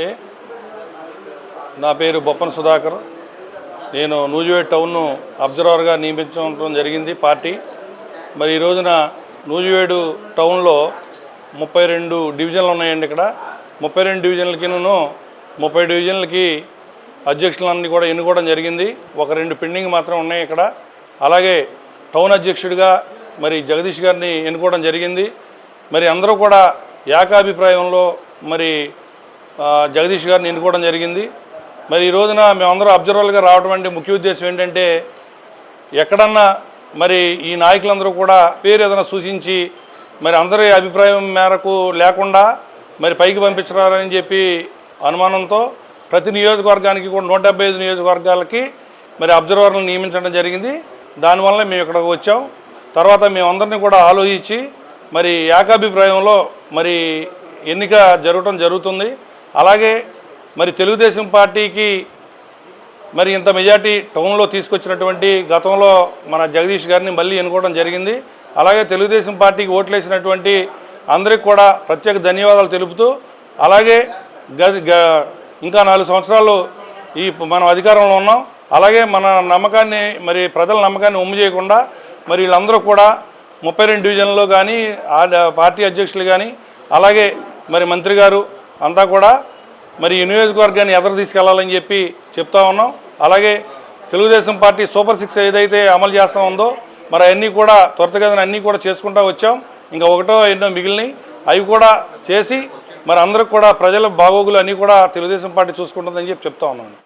Day నా పేరు బొప్పన సుధాకర్. నేను నూజివేడ్ టౌన్ను అబ్జర్వర్గా నియమించడం జరిగింది పార్టీ. మరి ఈ రోజున నూజివేడు టౌన్లో ముప్పై రెండు డివిజన్లు ఉన్నాయండి ఇక్కడ. ముప్పై రెండు డివిజన్లకినూ ముప్పై డివిజన్లకి అధ్యక్షులన్నీ కూడా ఎన్నుకోవడం జరిగింది. ఒక రెండు పెండింగ్ మాత్రం ఉన్నాయి ఇక్కడ. అలాగే టౌన్ అధ్యక్షుడిగా మరి జగదీష్ గారిని ఎన్నుకోవడం జరిగింది. మరి అందరూ కూడా ఏకాభిప్రాయంలో మరి జగదీష్ గారిని ఎన్నుకోవడం జరిగింది. మరి ఈ రోజున మేమందరూ అబ్జర్వర్లుగా రావడం అంటే ముఖ్య ఉద్దేశం ఏంటంటే ఎక్కడన్నా మరి ఈ నాయకులందరూ కూడా పేరు ఏదైనా సూచించి మరి అందరి అభిప్రాయం మేరకు లేకుండా మరి పైకి పంపించరారని చెప్పి అనుమానంతో ప్రతి నియోజకవర్గానికి కూడా నూట డెబ్బై ఐదు నియోజకవర్గాలకి మరి అబ్జర్వర్లను నియమించడం జరిగింది. దానివల్ల మేము ఇక్కడికి వచ్చాం. తర్వాత మేమందరినీ కూడా ఆలోచించి మరి ఏకాభిప్రాయంలో మరి ఎన్నిక జరగటం జరుగుతుంది. అలాగే మరి తెలుగుదేశం పార్టీకి మరి ఇంత మెజార్టీ టౌన్లో తీసుకొచ్చినటువంటి గతంలో మన జగదీష్ గారిని మళ్ళీ ఎన్నుకోవడం జరిగింది. అలాగే తెలుగుదేశం పార్టీకి ఓట్లేసినటువంటి అందరికి కూడా ప్రత్యేక ధన్యవాదాలు తెలుపుతూ అలాగే ఇంకా నాలుగు సంవత్సరాలు ఈ మనం అధికారంలో ఉన్నాం. అలాగే మన నమ్మకాన్ని మరి ప్రజల నమ్మకాన్ని ఉమ్ము చేయకుండా మరి వీళ్ళందరూ కూడా ముప్పై రెండు డివిజన్లో కానీ పార్టీ అధ్యక్షులు కానీ అలాగే మరి మంత్రి గారు అంతా కూడా మరి ఈ నియోజకవర్గాన్ని ఎదురు తీసుకెళ్ళాలని చెప్పి చెప్తా ఉన్నాం. అలాగే తెలుగుదేశం పార్టీ సూపర్ సిక్స్ ఏదైతే అమలు చేస్తూ ఉందో మరి అన్నీ కూడా త్వరితగతిన అన్నీ కూడా చేసుకుంటూ వచ్చాం. ఇంకా ఒకటో ఎన్నో మిగిలినాయి. అవి కూడా చేసి మరి అందరికి కూడా ప్రజల బాగోగులు అన్నీ కూడా తెలుగుదేశం పార్టీ చూసుకుంటుందని చెప్పి చెప్తా ఉన్నాను